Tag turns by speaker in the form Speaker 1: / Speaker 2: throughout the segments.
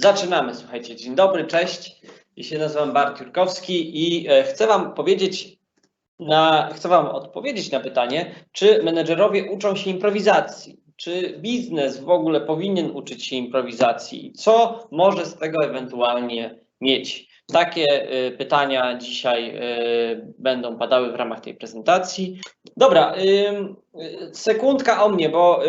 Speaker 1: Zaczynamy, słuchajcie. Dzień dobry, cześć. Ja się nazywam Bart Jurkowski i e, chcę Wam powiedzieć, na, chcę Wam odpowiedzieć na pytanie, czy menedżerowie uczą się improwizacji? Czy biznes w ogóle powinien uczyć się improwizacji? Co może z tego ewentualnie mieć? Takie y, pytania dzisiaj y, będą padały w ramach tej prezentacji. Dobra, y, sekundka o mnie, bo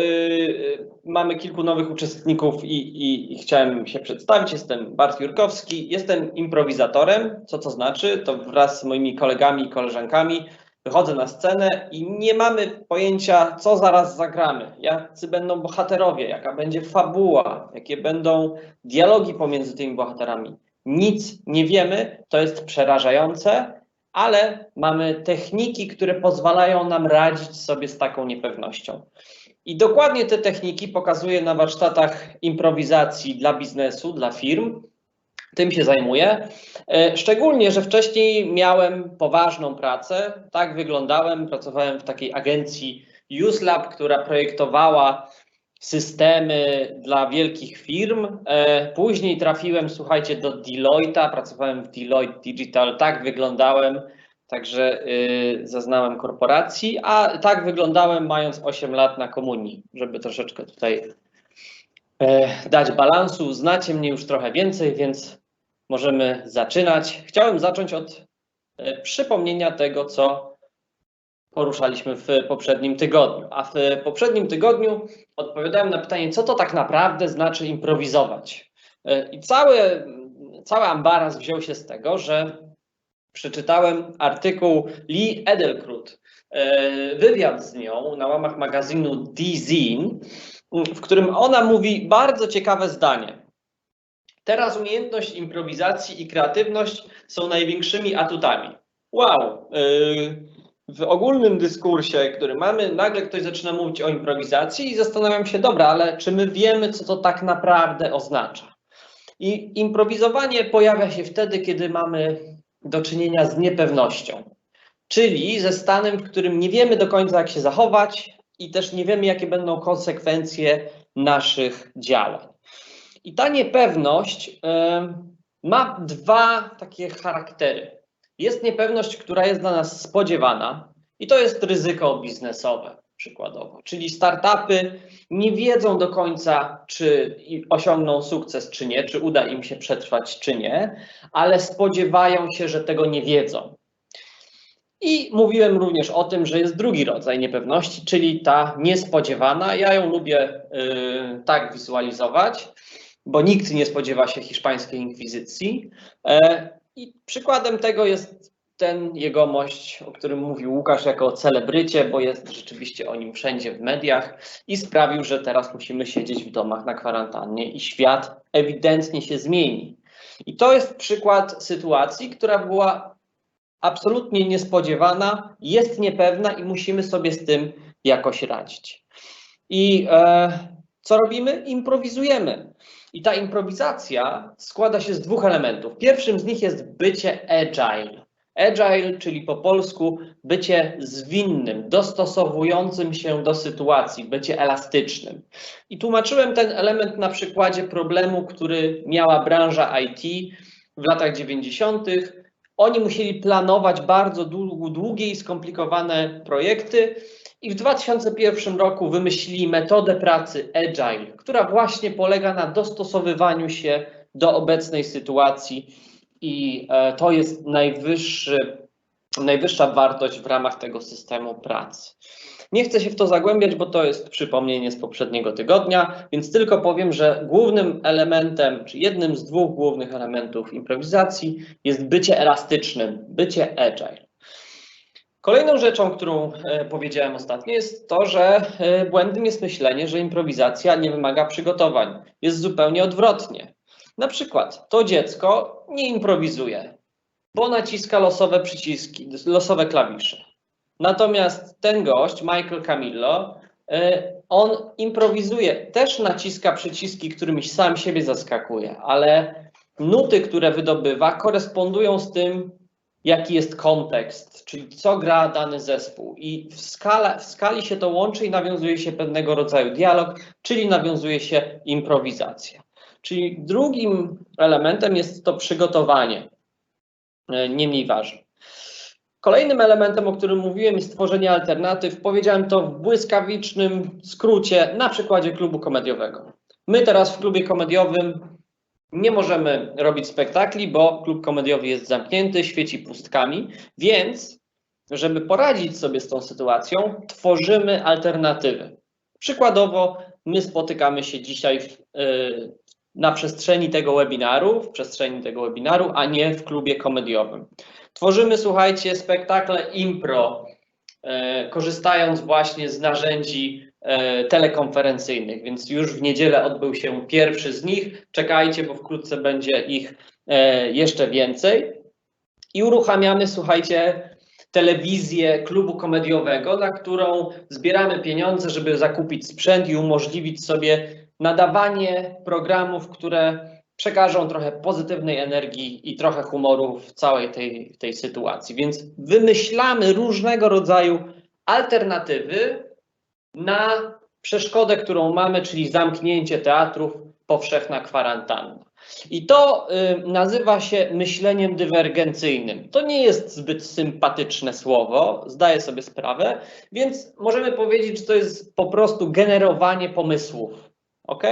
Speaker 1: mamy kilku nowych uczestników i, i, i chciałem się przedstawić. Jestem Bart Jurkowski, jestem improwizatorem. Co to znaczy? To wraz z moimi kolegami i koleżankami wychodzę na scenę i nie mamy pojęcia, co zaraz zagramy, jacy będą bohaterowie, jaka będzie fabuła, jakie będą dialogi pomiędzy tymi bohaterami. Nic nie wiemy, to jest przerażające, ale mamy techniki, które pozwalają nam radzić sobie z taką niepewnością. I dokładnie te techniki pokazuję na warsztatach improwizacji dla biznesu, dla firm. Tym się zajmuję. E, Szczególnie, że wcześniej miałem poważną pracę. Tak wyglądałem. Pracowałem w takiej agencji UseLab, która projektowała systemy dla wielkich firm. E, Później trafiłem, słuchajcie, do Deloitte'a. Pracowałem w Deloitte Digital. Tak wyglądałem. Także y, zaznałem korporacji, a tak wyglądałem mając 8 lat na komunii, żeby troszeczkę tutaj e, dać balansu. Znacie mnie już trochę więcej, więc możemy zaczynać. Chciałem zacząć od e, przypomnienia tego, co poruszaliśmy w poprzednim tygodniu. A w poprzednim tygodniu odpowiadałem na pytanie, co to tak naprawdę znaczy improwizować. E, I cały, cały ambaras wziął się z tego, że przeczytałem artykuł Lee Edelkrut, e, wywiad z nią na łamach magazynu D-Zine, w którym ona mówi bardzo ciekawe zdanie. Teraz umiejętność improwizacji i kreatywność są największymi atutami. Wow! yy, W ogólnym dyskursie, który mamy, nagle ktoś zaczyna mówić o improwizacji i zastanawiam się, dobra, ale czy my wiemy, co to tak naprawdę oznacza? I improwizowanie pojawia się wtedy, kiedy mamy do czynienia z niepewnością, czyli ze stanem, w którym nie wiemy do końca, jak się zachować i też nie wiemy, jakie będą konsekwencje naszych działań. I ta niepewność em, ma dwa takie charaktery. Jest niepewność, która jest dla nas spodziewana, i to jest ryzyko biznesowe, przykładowo. Czyli startupy nie wiedzą do końca, czy osiągną sukces, czy nie, czy uda im się przetrwać, czy nie, ale spodziewają się, że tego nie wiedzą. I mówiłem również o tym, że jest drugi rodzaj niepewności, czyli ta niespodziewana. Ja ją lubię y, tak wizualizować, bo nikt nie spodziewa się hiszpańskiej inkwizycji. E, I przykładem tego jest ten jegomość, o którym mówił Łukasz jako o celebrycie, bo jest rzeczywiście o nim wszędzie w mediach i sprawił, że teraz musimy siedzieć w domach na kwarantannie i świat ewidentnie się zmieni. I to jest przykład sytuacji, która była absolutnie niespodziewana, jest niepewna i musimy sobie z tym jakoś radzić. I e, co robimy? Improwizujemy. I ta improwizacja składa się z dwóch elementów. Pierwszym z nich jest bycie agile. Agile, czyli po polsku bycie zwinnym, dostosowującym się do sytuacji, bycie elastycznym. I tłumaczyłem ten element na przykładzie problemu, który miała branża IT w latach 90. Oni musieli planować bardzo dłu- długie i skomplikowane projekty, i w 2001 roku wymyślili metodę pracy Agile, która właśnie polega na dostosowywaniu się do obecnej sytuacji i e, to jest najwyższa wartość w ramach tego systemu pracy. Nie chcę się w to zagłębiać, bo to jest przypomnienie z poprzedniego tygodnia, więc tylko powiem, że głównym elementem, czy jednym z dwóch głównych elementów improwizacji jest bycie elastycznym, bycie agile. Kolejną rzeczą, którą e, powiedziałem ostatnio, jest to, że e, błędem jest myślenie, że improwizacja nie wymaga przygotowań. Jest zupełnie odwrotnie. Na przykład to dziecko nie improwizuje, bo naciska losowe przyciski, losowe klawisze. Natomiast ten gość, Michael Camillo, e, on improwizuje, też naciska przyciski, którymi sam siebie zaskakuje, ale nuty, które wydobywa, korespondują z tym, jaki jest kontekst, czyli co gra dany zespół. I w, skala, w skali się to łączy i nawiązuje się pewnego rodzaju dialog, czyli nawiązuje się improwizacja. Czyli drugim elementem jest to przygotowanie, e, nie mniej ważne. Kolejnym elementem, o którym mówiłem, jest tworzenie alternatyw. Powiedziałem to w błyskawicznym skrócie na przykładzie klubu komediowego. My teraz w klubie komediowym nie możemy robić spektakli, bo klub komediowy jest zamknięty, świeci pustkami, więc żeby poradzić sobie z tą sytuacją, tworzymy alternatywy. Przykładowo, my spotykamy się dzisiaj w, y, na przestrzeni tego webinaru, w przestrzeni tego webinaru, a nie w klubie komediowym. Tworzymy, słuchajcie, spektakle impro, e, korzystając właśnie z narzędzi telekonferencyjnych, więc już w niedzielę odbył się pierwszy z nich. Czekajcie, bo wkrótce będzie ich e, jeszcze więcej. I uruchamiamy, słuchajcie, telewizję klubu komediowego, na którą zbieramy pieniądze, żeby zakupić sprzęt i umożliwić sobie nadawanie programów, które przekażą trochę pozytywnej energii i trochę humoru w całej tej, tej sytuacji. Więc wymyślamy różnego rodzaju alternatywy na przeszkodę, którą mamy, czyli zamknięcie teatrów, powszechna kwarantanna. I to y, nazywa się myśleniem dywergencyjnym. To nie jest zbyt sympatyczne słowo, zdaję sobie sprawę, więc możemy powiedzieć, że to jest po prostu generowanie pomysłów. Ok?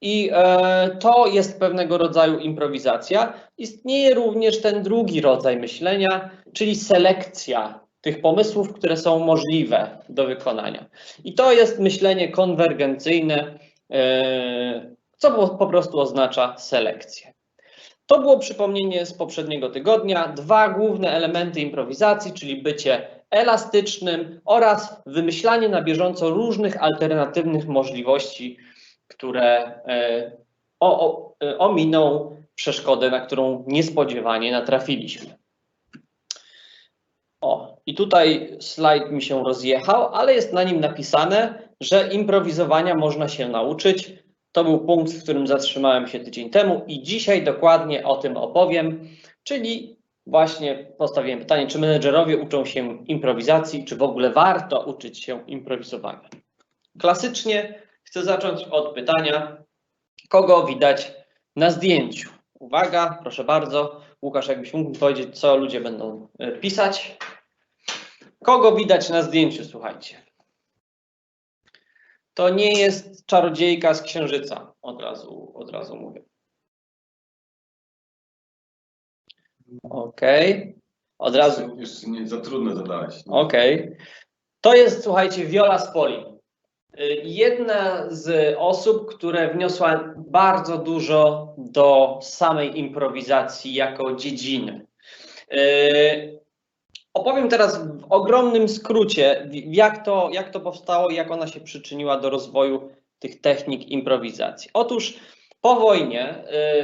Speaker 1: I e, to jest pewnego rodzaju improwizacja. Istnieje również ten drugi rodzaj myślenia, czyli selekcja tych pomysłów, które są możliwe do wykonania. I to jest myślenie konwergencyjne, e, co po, prostu oznacza selekcję. To było przypomnienie z poprzedniego tygodnia. Dwa główne elementy improwizacji, czyli bycie elastycznym oraz wymyślanie na bieżąco różnych alternatywnych możliwości które e, e, ominą przeszkodę, na którą niespodziewanie natrafiliśmy. O, i tutaj slajd mi się rozjechał, ale jest na nim napisane, że improwizowania można się nauczyć. To był punkt, w którym zatrzymałem się tydzień temu i dzisiaj dokładnie o tym opowiem, czyli właśnie postawiłem pytanie, czy menedżerowie uczą się improwizacji, czy w ogóle warto uczyć się improwizowania. Klasycznie Chcę zacząć od pytania, kogo widać na zdjęciu. Uwaga, proszę bardzo. Łukasz, jakbyś mógł powiedzieć, co ludzie będą e, pisać. Kogo widać na zdjęciu, słuchajcie. To nie jest czarodziejka z księżyca, od razu, od razu mówię. Okej. Okay. Od razu.
Speaker 2: Już nie za trudne zadałeś.
Speaker 1: Okej. Okay. To jest, słuchajcie, Viola Spolin. Y, jedna z osób, które wniosła bardzo dużo do samej improwizacji jako dziedziny. Opowiem teraz w ogromnym skrócie, jak to, jak to powstało i jak ona się przyczyniła do rozwoju tych technik improwizacji. Otóż po wojnie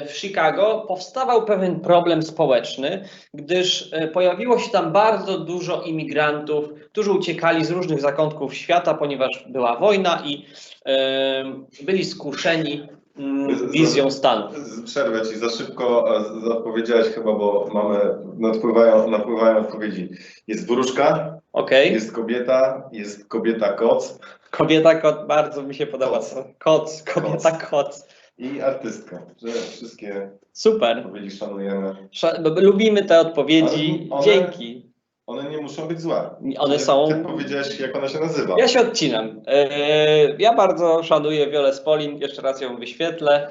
Speaker 1: y, w Chicago powstawał pewien problem społeczny, gdyż y, pojawiło się tam bardzo dużo imigrantów, którzy uciekali z różnych zakątków świata, ponieważ była wojna i y, byli skuszeni wizją stanu.
Speaker 2: Przerwę ci, za szybko odpowiedziałeś chyba, bo mamy, napływają, napływają odpowiedzi. Jest wróżka,
Speaker 1: okay.
Speaker 2: jest kobieta, jest kobieta koc.
Speaker 1: Kobieta kot, bardzo mi się podoba. Koc, koc kobieta koc. koc
Speaker 2: i artystka, że wszystkie
Speaker 1: Super.
Speaker 2: odpowiedzi szanujemy.
Speaker 1: lubimy te odpowiedzi. One, Dzięki.
Speaker 2: One nie muszą być złe.
Speaker 1: One są.
Speaker 2: Ty powiedziałeś, jak ona się nazywa.
Speaker 1: Ja się odcinam. E, ja bardzo szanuję Wiolę Spolin, jeszcze raz ją wyświetlę.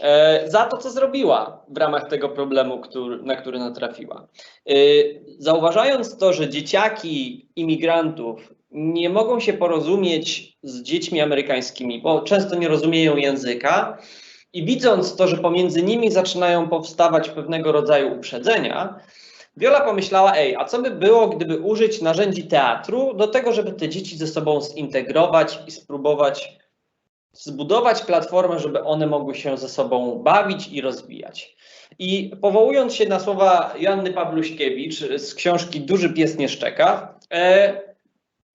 Speaker 1: E, za to, co zrobiła w ramach tego problemu, który, na który natrafiła. E, zauważając to, że dzieciaki imigrantów nie mogą się porozumieć z dziećmi amerykańskimi, bo często nie rozumieją języka. I widząc to, że pomiędzy nimi zaczynają powstawać pewnego rodzaju uprzedzenia, Wiola pomyślała, ej, a co by było, gdyby użyć narzędzi teatru do tego, żeby te dzieci ze sobą zintegrować i spróbować zbudować platformę, żeby one mogły się ze sobą bawić i rozwijać. I powołując się na słowa Joanny Pawluśkiewicz z książki Duży pies nie szczeka, e,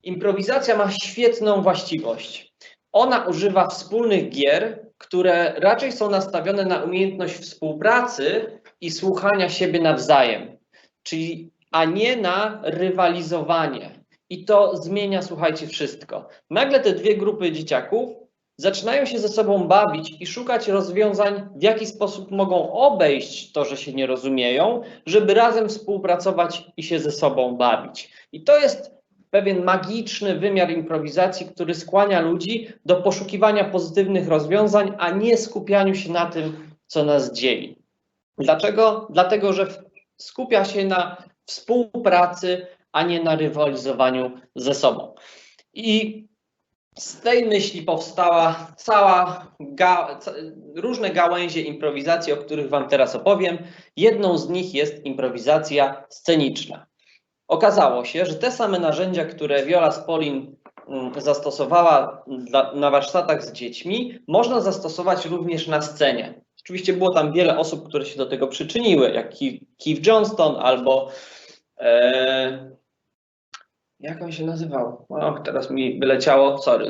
Speaker 1: Improwizacja ma świetną właściwość. Ona używa wspólnych gier, które raczej są nastawione na umiejętność współpracy i słuchania siebie nawzajem, czyli a nie na rywalizowanie. I to zmienia, słuchajcie, wszystko. Nagle te dwie grupy dzieciaków zaczynają się ze sobą bawić i szukać rozwiązań, w jaki sposób mogą obejść to, że się nie rozumieją, żeby razem współpracować i się ze sobą bawić. I to jest pewien magiczny wymiar improwizacji, który skłania ludzi do poszukiwania pozytywnych rozwiązań, a nie skupianiu się na tym, co nas dzieli. Dlaczego? Dlatego, że skupia się na współpracy, a nie na rywalizowaniu ze sobą. I z tej myśli powstała cała ga, różne gałęzie improwizacji, o których Wam teraz opowiem. Jedną z nich jest improwizacja sceniczna. Okazało się, że te same narzędzia, które Viola Spolin mm, zastosowała dla, na warsztatach z dziećmi, można zastosować również na scenie. Oczywiście było tam wiele osób, które się do tego przyczyniły, jak Keith Johnston albo e, jak on się nazywał? O, teraz mi wyleciało, sorry.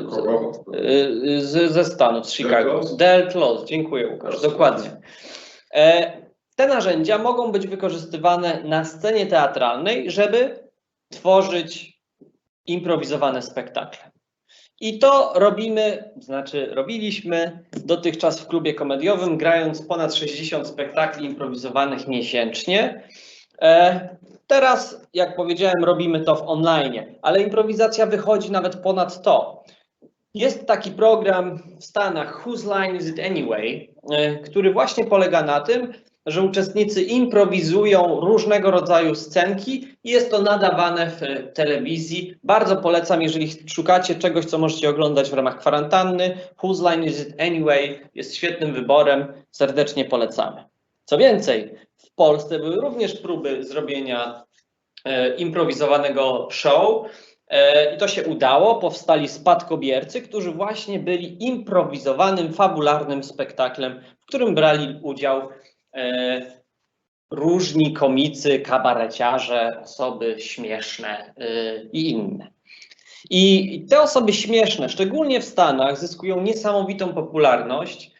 Speaker 1: Y, Z, ze Stanów, z Chicago. Del Close, dziękuję Łukasz, dokładnie. E, te narzędzia mogą być wykorzystywane na scenie teatralnej, żeby tworzyć improwizowane spektakle. I to robimy, znaczy robiliśmy dotychczas w klubie komediowym, grając ponad 60 spektakli improwizowanych miesięcznie. E, teraz, jak powiedziałem, robimy to w online, ale improwizacja wychodzi nawet ponad to. Jest taki program w Stanach, Whose Line Is It Anyway, e, który właśnie polega na tym, że uczestnicy improwizują różnego rodzaju scenki i jest to nadawane w e, telewizji. Bardzo polecam, jeżeli szukacie czegoś, co możecie oglądać w ramach kwarantanny. Whose Line Is It Anyway jest świetnym wyborem, serdecznie polecamy. Co więcej, w Polsce były również próby zrobienia e, improwizowanego show. E, I to się udało. Powstali spadkobiercy, którzy właśnie byli improwizowanym, fabularnym spektaklem, w którym brali udział różni komicy, kabareciarze, osoby śmieszne e, i inne. I te osoby śmieszne, szczególnie w Stanach, zyskują niesamowitą popularność,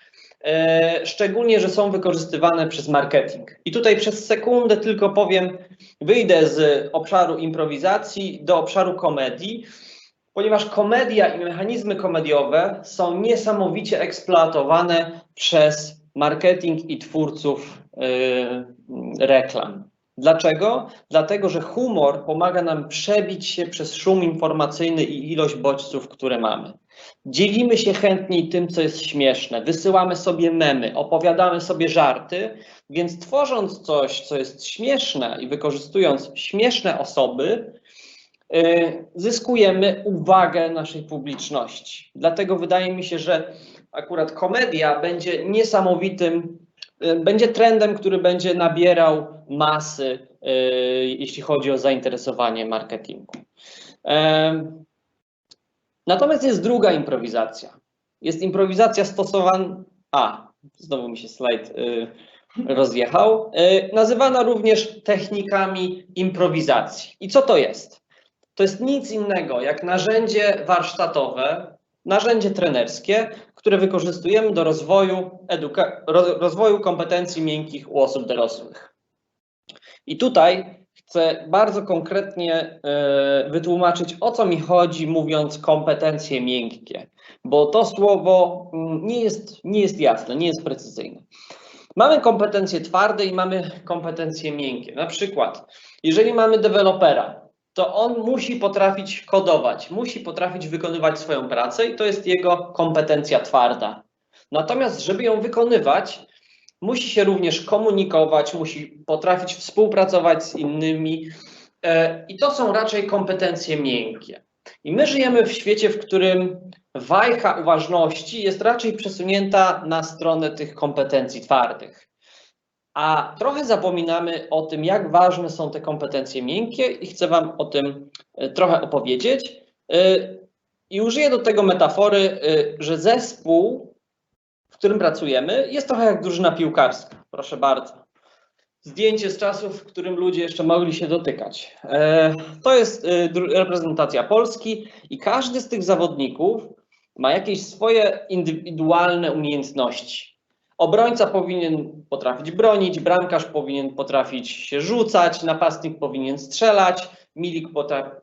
Speaker 1: e, szczególnie, że są wykorzystywane przez marketing. I tutaj przez sekundę tylko powiem, wyjdę z obszaru improwizacji do obszaru komedii, ponieważ komedia i mechanizmy komediowe są niesamowicie eksploatowane przez marketing i twórców yy, reklam. Dlaczego? Dlatego, że humor pomaga nam przebić się przez szum informacyjny i ilość bodźców, które mamy. Dzielimy się chętniej tym, co jest śmieszne, wysyłamy sobie memy, opowiadamy sobie żarty, więc tworząc coś, co jest śmieszne i wykorzystując śmieszne osoby, yy, zyskujemy uwagę naszej publiczności. Dlatego wydaje mi się, że akurat komedia będzie niesamowitym, yy, będzie trendem, który będzie nabierał masy, yy, jeśli chodzi o zainteresowanie marketingu. Natomiast jest druga improwizacja. Jest improwizacja stosowana. A, znowu mi się slajd y, rozjechał. Y, nazywana również technikami improwizacji. I co to jest? To jest nic innego jak narzędzie warsztatowe, narzędzie trenerskie, które wykorzystujemy do rozwoju, rozwoju kompetencji miękkich u osób dorosłych. I tutaj chcę bardzo konkretnie e, wytłumaczyć, o co mi chodzi, mówiąc kompetencje miękkie, bo to słowo mm, nie jest, nie jest jasne, nie jest precyzyjne. Mamy kompetencje twarde i mamy kompetencje miękkie. Na przykład, jeżeli mamy dewelopera, to on musi potrafić kodować, musi potrafić wykonywać swoją pracę i to jest jego kompetencja twarda. Natomiast, żeby ją wykonywać, musi się również komunikować, musi potrafić współpracować z innymi. e, I to są raczej kompetencje miękkie. I my żyjemy w świecie, w którym wajcha uważności jest raczej przesunięta na stronę tych kompetencji twardych. A trochę zapominamy o tym, jak ważne są te kompetencje miękkie, i chcę Wam o tym e, trochę opowiedzieć. E, I użyję do tego metafory, e, że zespół w którym pracujemy, jest trochę jak drużyna piłkarska. Proszę bardzo. Zdjęcie z czasów, w którym ludzie jeszcze mogli się dotykać. To jest reprezentacja Polski i każdy z tych zawodników ma jakieś swoje indywidualne umiejętności. Obrońca powinien potrafić bronić, bramkarz powinien potrafić się rzucać, napastnik powinien strzelać, Milik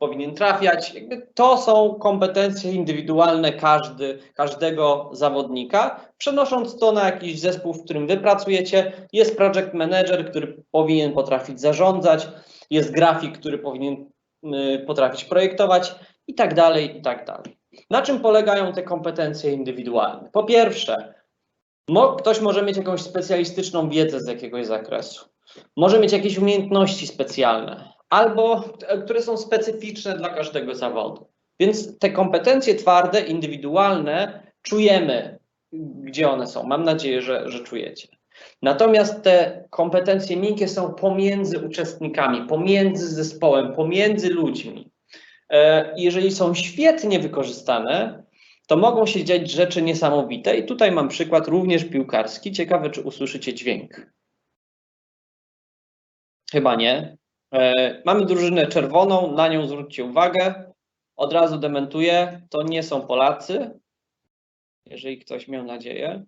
Speaker 1: powinien trafiać. Jakby to są kompetencje indywidualne każdy, każdego zawodnika. Przenosząc to na jakiś zespół, w którym wy pracujecie, jest project manager, który powinien potrafić zarządzać, jest grafik, który powinien y, potrafić projektować i tak dalej, i tak dalej. Na czym polegają te kompetencje indywidualne? Po pierwsze, ktoś może mieć jakąś specjalistyczną wiedzę z jakiegoś zakresu, może mieć jakieś umiejętności specjalne, albo e, które są specyficzne dla każdego zawodu. Więc te kompetencje twarde, indywidualne, czujemy, gdzie one są. Mam nadzieję, że, że czujecie. Natomiast te kompetencje miękkie są pomiędzy uczestnikami, pomiędzy zespołem, pomiędzy ludźmi. E, Jeżeli są świetnie wykorzystane, to mogą się dziać rzeczy niesamowite. I tutaj mam przykład również piłkarski. Ciekawe, czy usłyszycie dźwięk. Chyba nie. E, Mamy drużynę czerwoną, na nią zwróćcie uwagę. Od razu dementuję, to nie są Polacy, jeżeli ktoś miał nadzieję.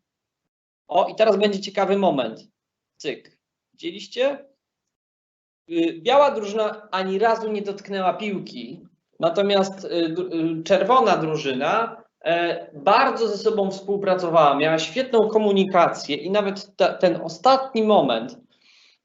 Speaker 1: O, i teraz będzie ciekawy moment. Cyk. Widzieliście? Y, Biała drużyna ani razu nie dotknęła piłki, natomiast y, y, czerwona drużyna bardzo ze sobą współpracowała, miała świetną komunikację i nawet ta, ten ostatni moment,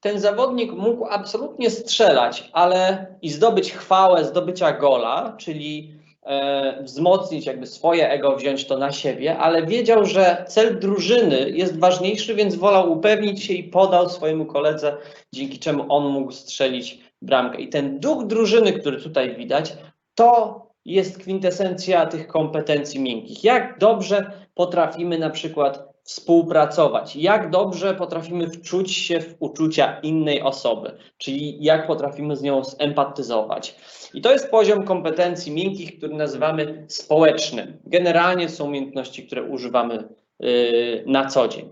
Speaker 1: ten zawodnik mógł absolutnie strzelać, ale i zdobyć chwałę zdobycia gola, czyli e, wzmocnić jakby swoje ego, wziąć to na siebie, ale wiedział, że cel drużyny jest ważniejszy, więc wolał upewnić się i podał swojemu koledze, dzięki czemu on mógł strzelić bramkę. I ten duch drużyny, który tutaj widać, to jest kwintesencja tych kompetencji miękkich. Jak dobrze potrafimy na przykład współpracować, jak dobrze potrafimy wczuć się w uczucia innej osoby, czyli jak potrafimy z nią zempatyzować. I to jest poziom kompetencji miękkich, który nazywamy społecznym. Generalnie są umiejętności, które używamy yy, na co dzień.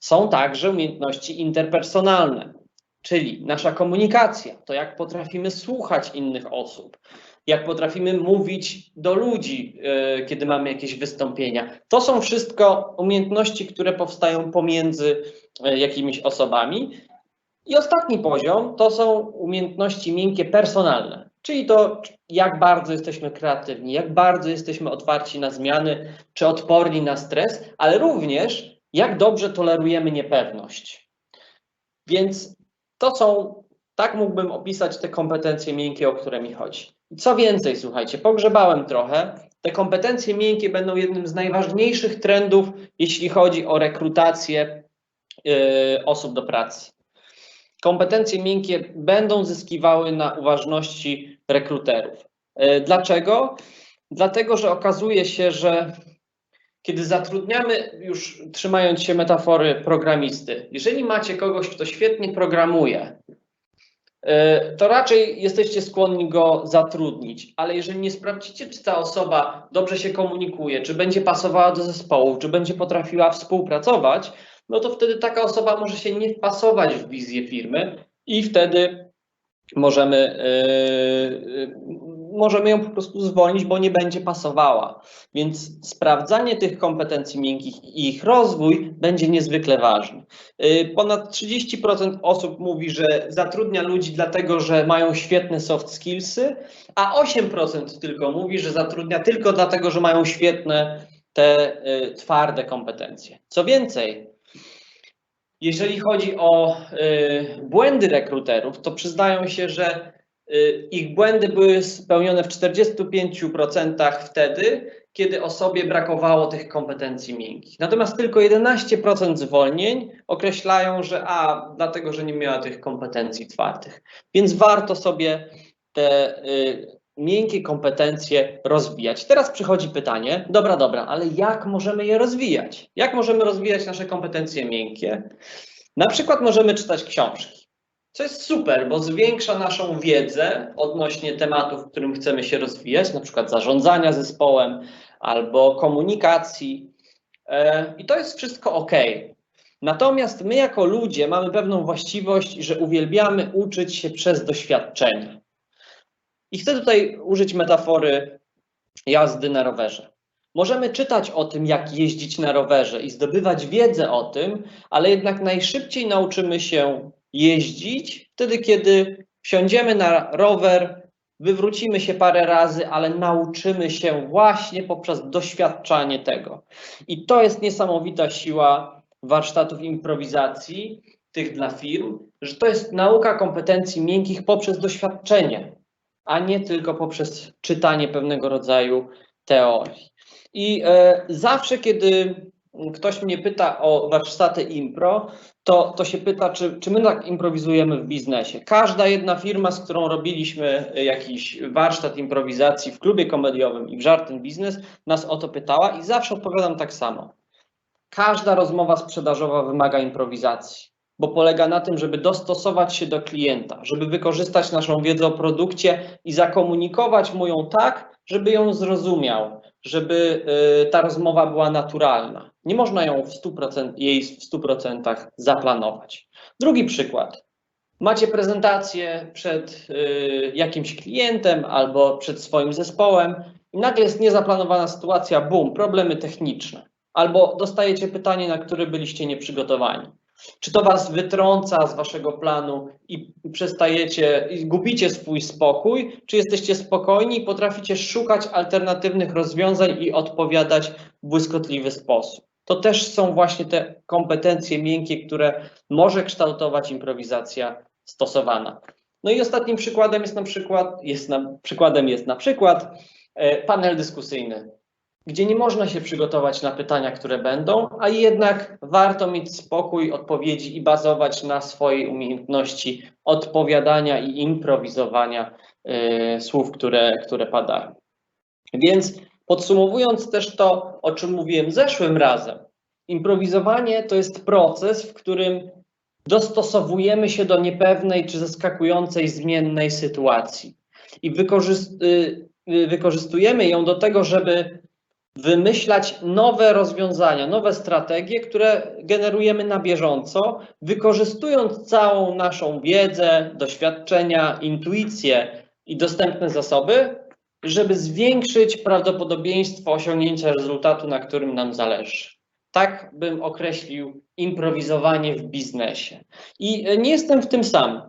Speaker 1: Są także umiejętności interpersonalne, czyli nasza komunikacja, to jak potrafimy słuchać innych osób, jak potrafimy mówić do ludzi, yy, kiedy mamy jakieś wystąpienia. To są wszystko umiejętności, które powstają pomiędzy yy, jakimiś osobami. I ostatni poziom to są umiejętności miękkie personalne, czyli to, jak bardzo jesteśmy kreatywni, jak bardzo jesteśmy otwarci na zmiany, czy odporni na stres, ale również jak dobrze tolerujemy niepewność. Więc to są, tak mógłbym opisać te kompetencje miękkie, o które mi chodzi. Co więcej, słuchajcie, pogrzebałem trochę. Te kompetencje miękkie będą jednym z najważniejszych trendów, jeśli chodzi o rekrutację yy, osób do pracy kompetencje miękkie będą zyskiwały na uważności rekruterów. E, Dlaczego? Dlatego, że okazuje się, że kiedy zatrudniamy, już trzymając się metafory programisty, jeżeli macie kogoś, kto świetnie programuje, to raczej jesteście skłonni go zatrudnić, ale jeżeli nie sprawdzicie, czy ta osoba dobrze się komunikuje, czy będzie pasowała do zespołu, czy będzie potrafiła współpracować, no to wtedy taka osoba może się nie wpasować w wizję firmy i wtedy możemy, yy, yy, możemy ją po prostu zwolnić, bo nie będzie pasowała. Więc sprawdzanie tych kompetencji miękkich i ich rozwój będzie niezwykle ważny. Ponad 30% osób mówi, że zatrudnia ludzi dlatego, że mają świetne soft skillsy, a 8% tylko mówi, że zatrudnia tylko dlatego, że mają świetne te y, twarde kompetencje. Co więcej, jeżeli chodzi o y, błędy rekruterów, to przyznają się, że ich błędy były spełnione w 45% wtedy, kiedy osobie brakowało tych kompetencji miękkich. Natomiast tylko 11% zwolnień określają, że a, dlatego, że nie miała tych kompetencji twardych. Więc warto sobie te y, miękkie kompetencje rozwijać. Teraz przychodzi pytanie, dobra, dobra, ale jak możemy je rozwijać? Jak możemy rozwijać nasze kompetencje miękkie? Na przykład możemy czytać książki, co jest super, bo zwiększa naszą wiedzę odnośnie tematów, w którym chcemy się rozwijać, na przykład zarządzania zespołem albo komunikacji. E, I to jest wszystko ok. Natomiast my jako ludzie mamy pewną właściwość, że uwielbiamy uczyć się przez doświadczenia. I chcę tutaj użyć metafory jazdy na rowerze. Możemy czytać o tym, jak jeździć na rowerze i zdobywać wiedzę o tym, ale jednak najszybciej nauczymy się jeździć wtedy, kiedy wsiądziemy na rower, wywrócimy się parę razy, ale nauczymy się właśnie poprzez doświadczanie tego. I to jest niesamowita siła warsztatów improwizacji, tych dla firm, że to jest nauka kompetencji miękkich poprzez doświadczenie, a nie tylko poprzez czytanie pewnego rodzaju teorii. I e, zawsze, kiedy ktoś mnie pyta o warsztaty impro, to, to się pyta, czy, czy my tak improwizujemy w biznesie. Każda jedna firma, z którą robiliśmy jakiś warsztat improwizacji w klubie komediowym i w Żarten Biznes, nas o to pytała i zawsze odpowiadam tak samo. Każda rozmowa sprzedażowa wymaga improwizacji, bo polega na tym, żeby dostosować się do klienta, żeby wykorzystać naszą wiedzę o produkcie i zakomunikować mu ją tak, żeby ją zrozumiał, żeby y, ta rozmowa była naturalna. Nie można ją w 100%, jej w 100% zaplanować. Drugi przykład. Macie prezentację przed y, jakimś klientem albo przed swoim zespołem i nagle jest niezaplanowana sytuacja, bum, problemy techniczne. Albo dostajecie pytanie, na które byliście nieprzygotowani. Czy to was wytrąca z waszego planu i przestajecie, i gubicie swój spokój, czy jesteście spokojni i potraficie szukać alternatywnych rozwiązań i odpowiadać w błyskotliwy sposób? To też są właśnie te kompetencje miękkie, które może kształtować improwizacja stosowana. No i ostatnim przykładem jest na przykład, jest na, przykładem jest na przykład e, panel dyskusyjny gdzie nie można się przygotować na pytania, które będą, a jednak warto mieć spokój odpowiedzi i bazować na swojej umiejętności odpowiadania i improwizowania y, słów, które, które padają. Więc podsumowując też to, o czym mówiłem zeszłym razem, improwizowanie to jest proces, w którym dostosowujemy się do niepewnej czy zaskakującej zmiennej sytuacji i y, y, wykorzystujemy ją do tego, żeby wymyślać nowe rozwiązania, nowe strategie, które generujemy na bieżąco, wykorzystując całą naszą wiedzę, doświadczenia, intuicję i dostępne zasoby, żeby zwiększyć prawdopodobieństwo osiągnięcia rezultatu, na którym nam zależy. Tak bym określił improwizowanie w biznesie. I nie jestem w tym sam.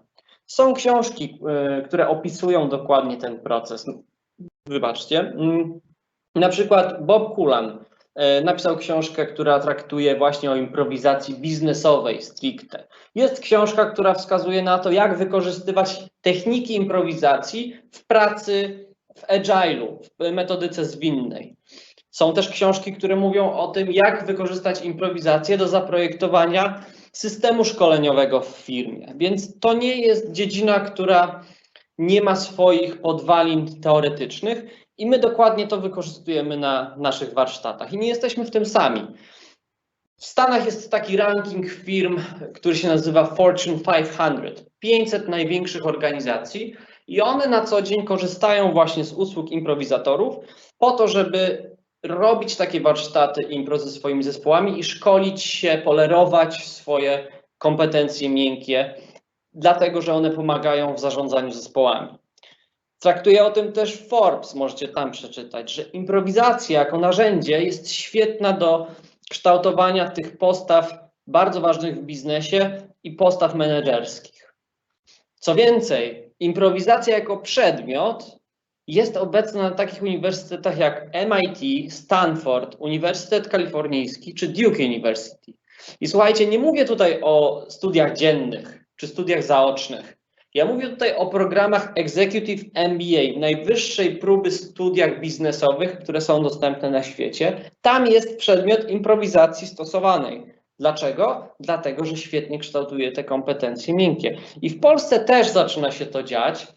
Speaker 1: Są książki, y, które opisują dokładnie ten proces. Wybaczcie. Na przykład Bob Kulan e, napisał książkę, która traktuje właśnie o improwizacji biznesowej stricte. Jest książka, która wskazuje na to, jak wykorzystywać techniki improwizacji w pracy w agile'u, w metodyce zwinnej. Są też książki, które mówią o tym, jak wykorzystać improwizację do zaprojektowania systemu szkoleniowego w firmie. Więc to nie jest dziedzina, która nie ma swoich podwalin teoretycznych, i my dokładnie to wykorzystujemy na naszych warsztatach. I nie jesteśmy w tym sami. W Stanach jest taki ranking firm, który się nazywa Fortune 500, 500 największych organizacji, i one na co dzień korzystają właśnie z usług improwizatorów po to, żeby robić takie warsztaty impro ze swoimi zespołami i szkolić się, polerować swoje kompetencje miękkie, dlatego że one pomagają w zarządzaniu zespołami. Traktuje o tym też Forbes, możecie tam przeczytać, że improwizacja jako narzędzie jest świetna do kształtowania tych postaw bardzo ważnych w biznesie i postaw menedżerskich. Co więcej, improwizacja jako przedmiot jest obecna na takich uniwersytetach jak MIT, Stanford, Uniwersytet Kalifornijski czy Duke University. I słuchajcie, nie mówię tutaj o studiach dziennych czy studiach zaocznych. Ja mówię tutaj o programach Executive MBA, najwyższej próby studiach biznesowych, które są dostępne na świecie. Tam jest przedmiot improwizacji stosowanej. Dlaczego? Dlatego, że świetnie kształtuje te kompetencje miękkie. I w Polsce też zaczyna się to dziać.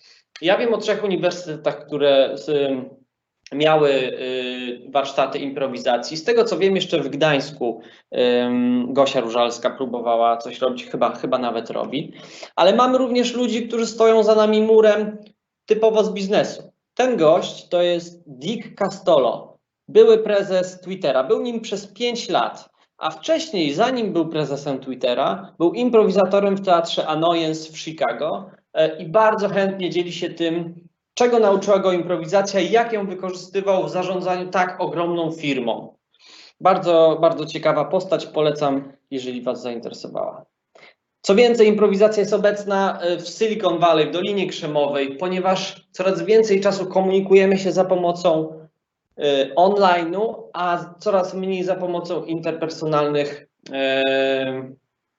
Speaker 1: Ja wiem o trzech uniwersytetach, które miały y, warsztaty improwizacji. Z tego co wiem, jeszcze w Gdańsku Gosia Różalska próbowała coś robić, chyba, chyba nawet robi. Ale mamy również ludzi, którzy stoją za nami murem typowo z biznesu. Ten gość to jest Dick Castolo, były prezes Twittera. Był nim przez 5 lat, a wcześniej, zanim był prezesem Twittera, był improwizatorem w teatrze Annoyance w Chicago e, i bardzo chętnie dzieli się tym, czego nauczyła go improwizacja i jak ją wykorzystywał w zarządzaniu tak ogromną firmą. Bardzo, bardzo ciekawa postać, polecam, jeżeli Was zainteresowała. Co więcej, improwizacja jest obecna e, w Silicon Valley, w Dolinie Krzemowej, ponieważ coraz więcej czasu komunikujemy się za pomocą e, online'u, a coraz mniej za pomocą interpersonalnych e,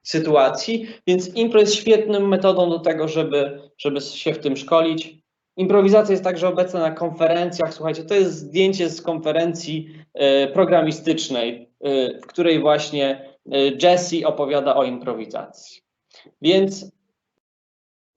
Speaker 1: sytuacji, więc impro jest świetną metodą do tego, żeby, żeby się w tym szkolić. Improwizacja jest także obecna na konferencjach. Słuchajcie, to jest zdjęcie z konferencji e, programistycznej, e, w której właśnie e, Jesse opowiada o improwizacji. Więc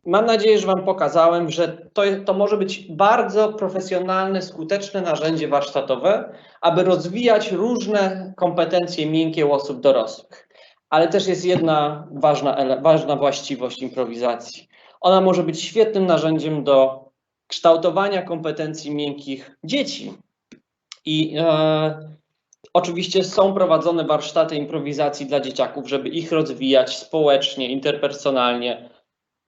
Speaker 1: mam nadzieję, że Wam pokazałem, że to, to może być bardzo profesjonalne, skuteczne narzędzie warsztatowe, aby rozwijać różne kompetencje miękkie u osób dorosłych. Ale też jest jedna ważna, ważna właściwość improwizacji. Ona może być świetnym narzędziem do kształtowania kompetencji miękkich dzieci. I e, oczywiście są prowadzone warsztaty improwizacji dla dzieciaków, żeby ich rozwijać społecznie, interpersonalnie,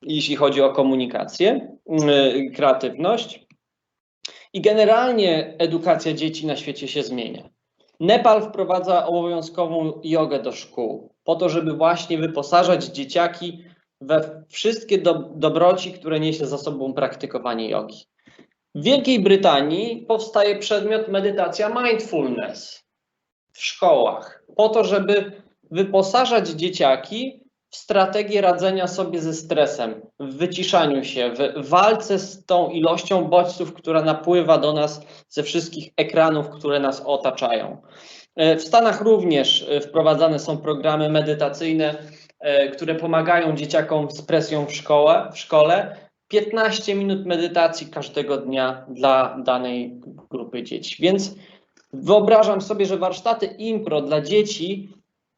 Speaker 1: jeśli chodzi o komunikację, y, kreatywność. I generalnie edukacja dzieci na świecie się zmienia. Nepal wprowadza obowiązkową jogę do szkół, po to, żeby właśnie wyposażać dzieciaki we wszystkie do, dobroci, które niesie za sobą praktykowanie jogi. W Wielkiej Brytanii powstaje przedmiot medytacja mindfulness w szkołach, po to, żeby wyposażać dzieciaki w strategię radzenia sobie ze stresem, w wyciszaniu się, w walce z tą ilością bodźców, która napływa do nas ze wszystkich ekranów, które nas otaczają. E, W Stanach również e, wprowadzane są programy medytacyjne, które pomagają dzieciakom z presją w szkole, w szkole. 15 minut medytacji każdego dnia dla danej grupy dzieci. Więc wyobrażam sobie, że warsztaty impro dla dzieci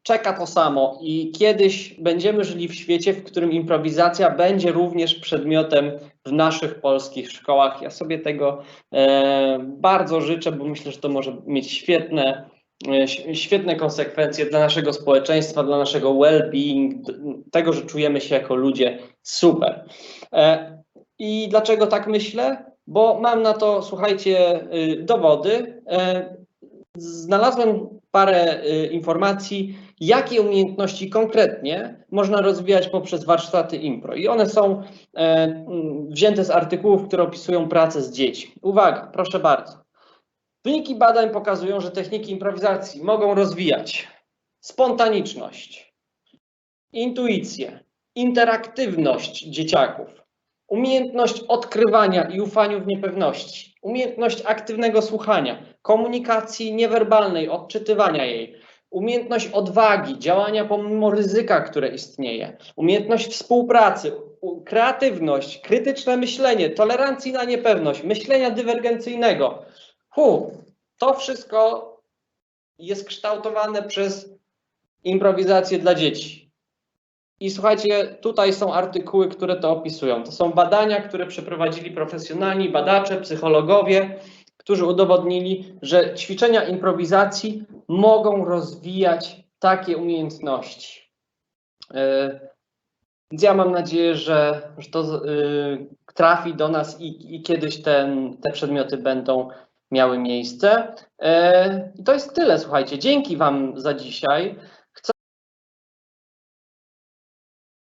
Speaker 1: czeka to samo i kiedyś będziemy żyli w świecie, w którym improwizacja będzie również przedmiotem w naszych polskich szkołach. Ja sobie tego e, bardzo życzę, bo myślę, że to może mieć świetne, e, świetne konsekwencje dla naszego społeczeństwa, dla naszego well-being, tego, że czujemy się jako ludzie super. E, I dlaczego tak myślę? Bo mam na to, słuchajcie, y, dowody. E, Znalazłem parę y, informacji, jakie umiejętności konkretnie można rozwijać poprzez warsztaty impro. I one są e, wzięte z artykułów, które opisują pracę z dziećmi. Uwaga, proszę bardzo. Wyniki badań pokazują, że techniki improwizacji mogą rozwijać spontaniczność, intuicję, interaktywność dzieciaków, umiejętność odkrywania i ufaniu w niepewności, umiejętność aktywnego słuchania, komunikacji niewerbalnej, odczytywania jej, umiejętność odwagi, działania pomimo ryzyka, które istnieje, umiejętność współpracy, kreatywność, krytyczne myślenie, tolerancji na niepewność, myślenia dywergencyjnego. Hu, to wszystko jest kształtowane przez improwizację dla dzieci. I słuchajcie, tutaj są artykuły, które to opisują. To są badania, które przeprowadzili profesjonalni badacze, psychologowie, którzy udowodnili, że ćwiczenia improwizacji mogą rozwijać takie umiejętności. E, Więc ja mam nadzieję, że, to y, trafi do nas i, i kiedyś ten, te przedmioty będą miały miejsce. E, I to jest tyle, słuchajcie. Dzięki Wam za dzisiaj.